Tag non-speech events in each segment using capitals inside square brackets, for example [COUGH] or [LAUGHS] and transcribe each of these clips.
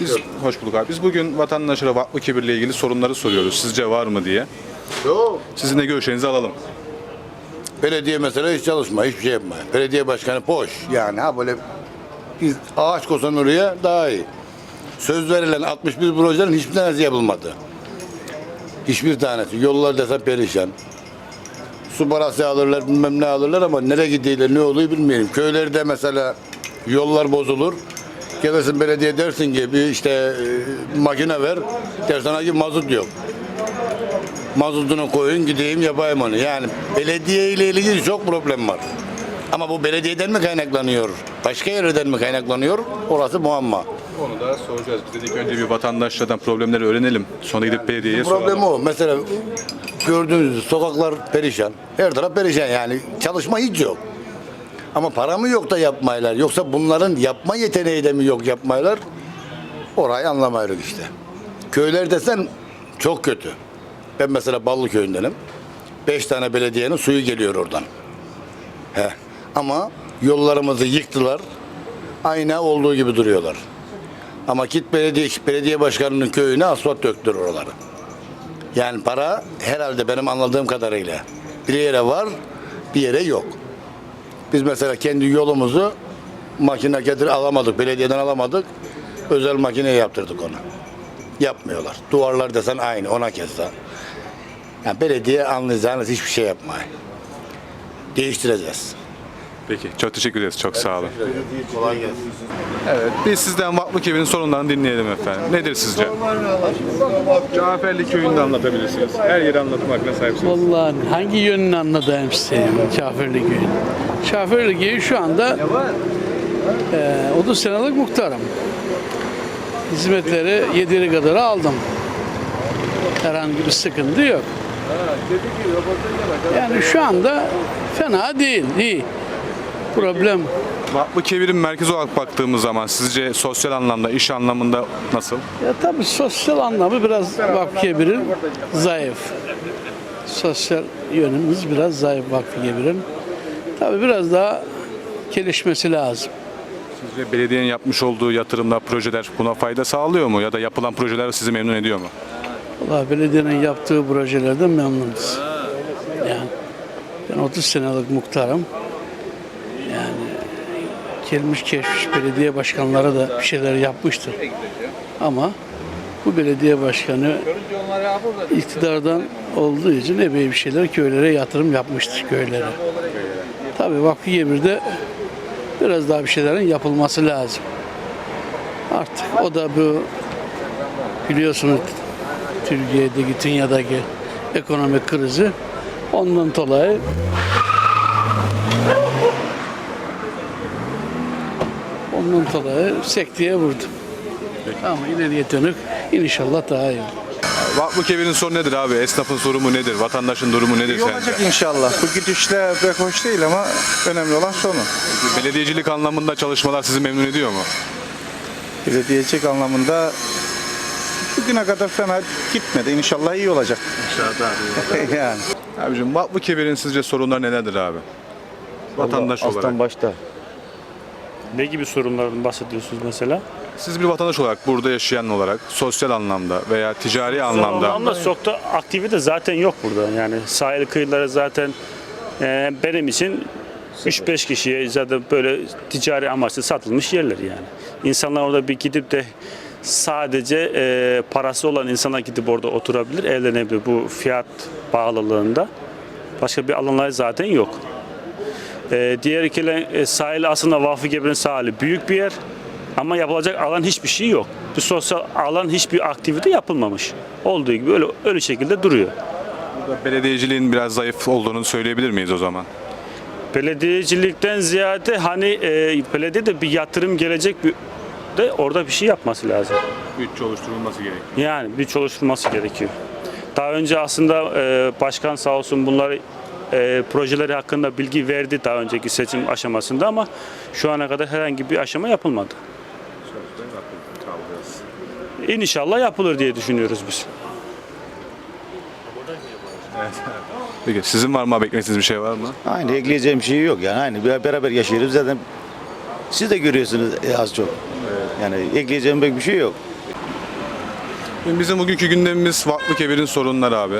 Biz, hoş bulduk abi. Biz bugün vatandaşlara vakfı kibirle ilgili sorunları soruyoruz. Sizce var mı diye. Yok. Sizin de görüşlerinizi alalım. Belediye mesela hiç çalışma, hiçbir şey yapma. Belediye başkanı boş. Yani ha böyle biz ağaç kosan oraya daha iyi. Söz verilen 61 projelerin hiçbir tanesi yapılmadı. Hiçbir tanesi. Yollar desen perişan. Su barası alırlar, bilmem ne alırlar ama nereye gidiyorlar, ne oluyor bilmiyorum. Köylerde mesela yollar bozulur. Gelirsin belediye dersin ki bir işte e, makine ver. Der sana ki mazot yok. mazotunu koyun gideyim yapayım onu. Yani belediye ile ilgili çok problem var. Ama bu belediyeden mi kaynaklanıyor? Başka yerden mi kaynaklanıyor? Orası muamma. Onu da soracağız. Biz dedik önce bir vatandaşlardan problemleri öğrenelim. Sonra gidip belediyeye Problem soralım. o. Mesela gördüğünüz sokaklar perişan. Her taraf perişan yani. Çalışma hiç yok. Ama para mı yok da yapmaylar? Yoksa bunların yapma yeteneği de mi yok yapmaylar? Orayı anlamayırız işte. Köyler desen çok kötü. Ben mesela Ballı köyündenim. Beş tane belediyenin suyu geliyor oradan. He. Ama yollarımızı yıktılar. Ayna olduğu gibi duruyorlar. Ama git belediye, belediye başkanının köyüne asfalt döktür oraları. Yani para herhalde benim anladığım kadarıyla bir yere var, bir yere yok. Biz mesela kendi yolumuzu makine getir alamadık, belediyeden alamadık. Özel makineye yaptırdık onu. Yapmıyorlar. Duvarlar desen aynı, ona kessa. Yani belediye anlayacağınız hiçbir şey yapmıyor. Değiştireceğiz. Peki. Çok teşekkür ederiz. Çok sağ olun. Kolay gelsin. Evet. Biz sizden vakfı kibir'in sorunlarını dinleyelim efendim. Nedir sizce? Caferli köyünde anlatabilirsiniz. Her yeri anlatma hakkına sahipsiniz. Vallahi hangi yönünü anlatayım size Şafirli Köyü? Şafirli Köyü şu anda eee 30 senelik muhtarım. Hizmetleri yediği kadar aldım. Herhangi bir sıkıntı yok. Yani şu anda fena değil, iyi. Problem Vakfı Kebir'in merkezi olarak baktığımız zaman sizce sosyal anlamda, iş anlamında nasıl? Ya tabii sosyal anlamı biraz Vakfı Kebir'in zayıf. Sosyal yönümüz biraz zayıf Vakfı Kebir'in. Tabii biraz daha gelişmesi lazım. Sizce belediyenin yapmış olduğu yatırımlar, projeler buna fayda sağlıyor mu? Ya da yapılan projeler sizi memnun ediyor mu? Valla belediyenin yaptığı projelerden memnunuz. Yani ben 30 senelik muhtarım. Gelmiş geçmiş belediye başkanları da bir şeyler yapmıştır. Ama bu belediye başkanı iktidardan olduğu için epey bir şeyler köylere yatırım yapmıştır köylere. Tabii Vakfı Gebir'de biraz daha bir şeylerin yapılması lazım. Artık o da bu biliyorsunuz Türkiye'deki, dünyadaki ekonomik krizi ondan dolayı ondan dolayı sekteye vurdu. Ama ileriye dönük inşallah daha iyi. Vakfı Kebir'in sorunu nedir abi? Esnafın sorunu nedir? Vatandaşın durumu nedir İyi sence? olacak inşallah. Bu gidişle pek hoş değil ama önemli olan sonu. Belediyecilik anlamında çalışmalar sizi memnun ediyor mu? Belediyecilik anlamında bugüne kadar fena gitmedi. İnşallah iyi olacak. İnşallah. [LAUGHS] yani. Abicim Vakfı Kebir'in sizce sorunlar nelerdir abi? Vatandaş olarak. Alttan başta. Ne gibi sorunlardan bahsediyorsunuz mesela? Siz bir vatandaş olarak, burada yaşayan olarak, sosyal anlamda veya ticari anlamda Ama sokta aktivite zaten yok burada. Yani sahil kıyıları zaten e, benim için 3-5 kişiye zaten böyle ticari amaçlı satılmış yerler yani. İnsanlar orada bir gidip de sadece e, parası olan insanlar gidip orada oturabilir, evlenebilir bu fiyat bağlılığında. Başka bir alanlar zaten yok. E, diğer ikiler e, sahil aslında Vakfı Gebir'in sahili büyük bir yer ama yapılacak alan hiçbir şey yok. Bir sosyal alan hiçbir aktivite yapılmamış. Olduğu gibi öyle öyle şekilde duruyor. belediyeciliğin biraz zayıf olduğunu söyleyebilir miyiz o zaman? Belediyecilikten ziyade hani e, belediye de bir yatırım gelecek bir de orada bir şey yapması lazım. Bütçe oluşturulması gerekiyor. Yani bir çalışılması gerekiyor. Daha önce aslında e, başkan sağ olsun bunları e, projeleri hakkında bilgi verdi daha önceki seçim aşamasında ama şu ana kadar herhangi bir aşama yapılmadı. İnşallah yapılır diye düşünüyoruz biz. Peki sizin var mı istediğiniz bir şey var mı? Aynı ekleyeceğim şey yok yani. Aynı bir- beraber yaşıyoruz zaten. Siz de görüyorsunuz e, az çok. Yani ekleyeceğim pek bir şey yok. Bizim bugünkü gündemimiz Vakfı Kebir'in sorunları abi.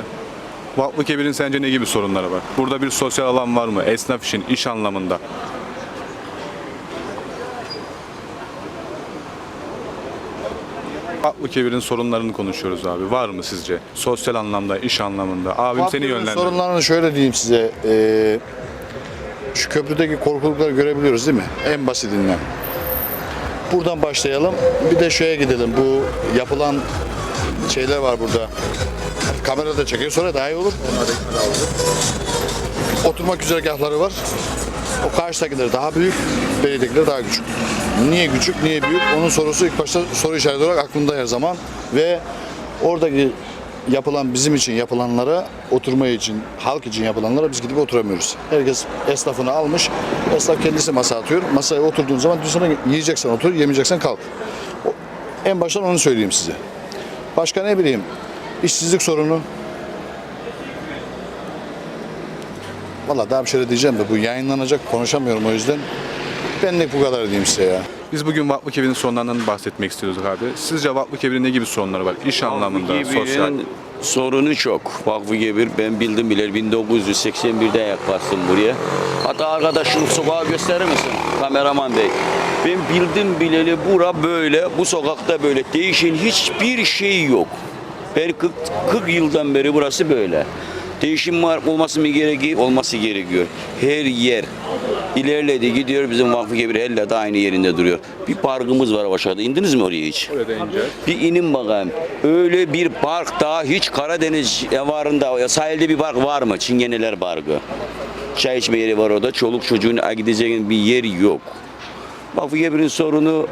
Vakfı Kebir'in sence ne gibi sorunları var? Burada bir sosyal alan var mı? Esnaf için, iş anlamında. Vakfı Kebir'in sorunlarını konuşuyoruz abi. Var mı sizce? Sosyal anlamda, iş anlamında. Abim seni yönlendir. Sorunlarını şöyle diyeyim size. Ee, şu köprüdeki korkulukları görebiliyoruz değil mi? En basitinden. Buradan başlayalım. Bir de şeye gidelim. Bu yapılan şeyler var burada. Kamerada çekiyor. Sonra daha iyi olur. Oturma güzergahları var. O karşıdakiler daha büyük, belediyedekiler daha küçük. Niye küçük, niye büyük? Onun sorusu ilk başta soru işareti olarak aklımda her zaman. Ve oradaki yapılan bizim için yapılanlara, oturma için, halk için yapılanlara biz gidip oturamıyoruz. Herkes esnafını almış, esnaf kendisi masa atıyor. Masaya oturduğun zaman diyor sana yiyeceksen otur, yemeyeceksen kalk. En baştan onu söyleyeyim size. Başka ne bileyim, işsizlik sorunu. Valla daha bir şey de diyeceğim de bu yayınlanacak konuşamıyorum o yüzden. Benlik bu kadar diyeyim size ya. Biz bugün Vakfı Kebir'in sorunlarından bahsetmek istiyoruz abi. Sizce Vakfı Kebir'in ne gibi sorunları var? İş anlamında, sosyal. Sorunu çok. Vakfı Gebir ben bildim bile 1981'de ayak bastım buraya. Hatta arkadaşım sokağı gösterir misin kameraman bey? Ben bildim bileli bura böyle, bu sokakta böyle. Değişen hiçbir şey yok. Ben 40, 40 yıldan beri burası böyle. Değişim var olması mı gerekiyor? Olması gerekiyor. Her yer ilerledi gidiyor bizim Vakfı Gebir hala da aynı yerinde duruyor. Bir parkımız var aşağıda. İndiniz mi oraya hiç? Orada ineceğiz. Bir inin bakayım. Öyle bir park daha hiç Karadeniz varında sahilde bir park var mı? Çingeneler Parkı. Çay içme yeri var orada. Çoluk çocuğun gideceğin bir yer yok. Vakfı Gebir'in sorunu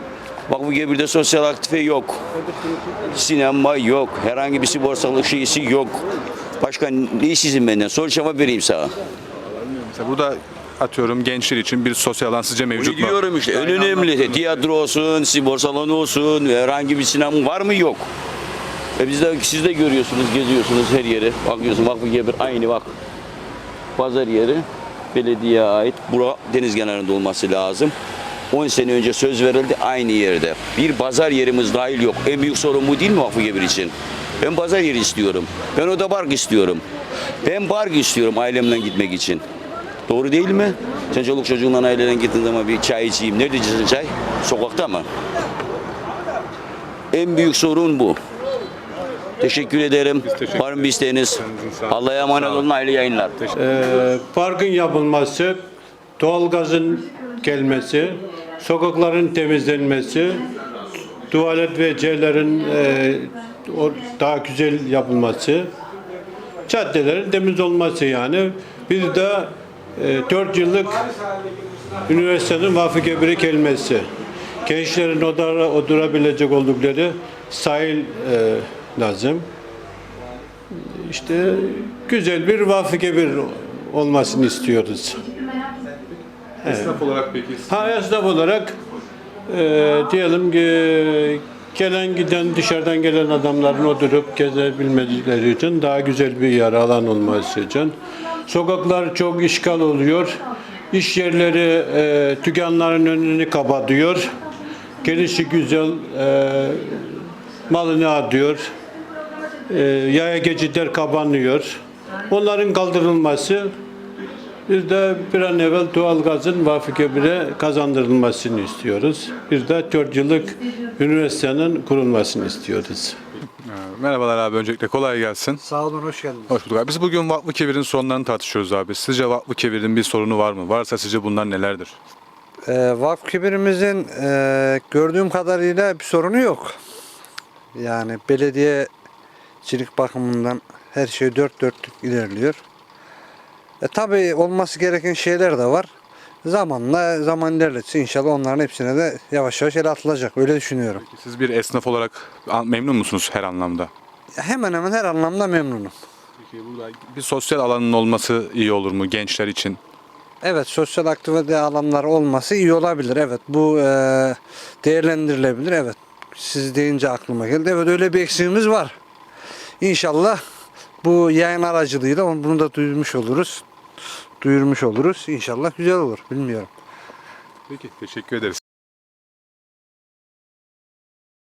Vakfı Gebir'de sosyal aktife yok. Sinema yok. Herhangi bir sigortalık şeysi yok. Başka ne işsizim benden? Soru cevap vereyim sana. Mesela burada atıyorum gençler için bir sosyal alan sizce mevcut mu? Diyorum işte en önemli tiyatro olsun, spor salonu olsun, herhangi bir sinema var mı yok. E biz de, siz de görüyorsunuz, geziyorsunuz her yeri. Bakıyorsun Vakfı Gebir aynı bak. Pazar yeri belediyeye ait. Bura deniz kenarında olması lazım. 10 sene önce söz verildi aynı yerde. Bir pazar yerimiz dahil yok. En büyük sorun bu değil mi Vakfı Gebir için? Ben pazar yeri istiyorum. Ben oda park istiyorum. Ben park istiyorum ailemle gitmek için. Doğru değil mi? Sen çoluk çocuğunla aileden gittiğin zaman bir çay içeyim. Nerede içeceksin çay? Sokakta mı? En büyük sorun bu. Teşekkür ederim. teşekkür Var mı bir isteğiniz? Allah'a emanet olun. Hayırlı yayınlar. Ee, parkın yapılması, doğalgazın gelmesi, sokakların temizlenmesi, tuvalet ve cerlerin e, o- daha güzel yapılması, caddelerin temiz olması yani. Bir de e, 4 yıllık üniversitenin Vakfı Gebir'e gelmesi. Gençlerin odara, oturabilecek oldukları sahil e, lazım. İşte güzel bir Vakfı Gebir olmasını istiyoruz. Esnaf olarak peki Ha esnaf olarak e, diyelim ki gelen giden dışarıdan gelen adamların oturup gezebilmeleri için daha güzel bir yer alan olması için. Sokaklar çok işgal oluyor. İş yerleri e, dükkanların önünü kapatıyor. Gelişi güzel e, malını atıyor. E, yaya geçitler kapanıyor. Onların kaldırılması bir de bir an evvel doğalgazın Vakfı Kebir'e kazandırılmasını istiyoruz. Bir de 4 yıllık üniversitenin kurulmasını istiyoruz. Merhabalar abi öncelikle kolay gelsin. Sağ olun, hoş geldiniz. Hoş bulduk abi. Biz bugün Vakfı Kebir'in sorunlarını tartışıyoruz abi. Sizce Vakfı Kebir'in bir sorunu var mı? Varsa sizce bunlar nelerdir? Ee, Vakf Kibir'imizin e, gördüğüm kadarıyla bir sorunu yok. Yani belediyecilik bakımından her şey dört dörtlük ilerliyor. E, tabii olması gereken şeyler de var. Zamanla zaman ilerletsin inşallah onların hepsine de yavaş yavaş el atılacak. Öyle düşünüyorum. Siz bir esnaf olarak an- memnun musunuz her anlamda? Hemen hemen her anlamda memnunum. Peki burada bir sosyal alanın olması iyi olur mu gençler için? Evet sosyal aktivite alanları olması iyi olabilir. Evet bu e, değerlendirilebilir. Evet siz deyince aklıma geldi. Evet öyle bir eksiğimiz var. İnşallah bu yayın aracılığıyla bunu da duyurmuş oluruz. Duyurmuş oluruz. İnşallah güzel olur. Bilmiyorum. Peki teşekkür ederiz.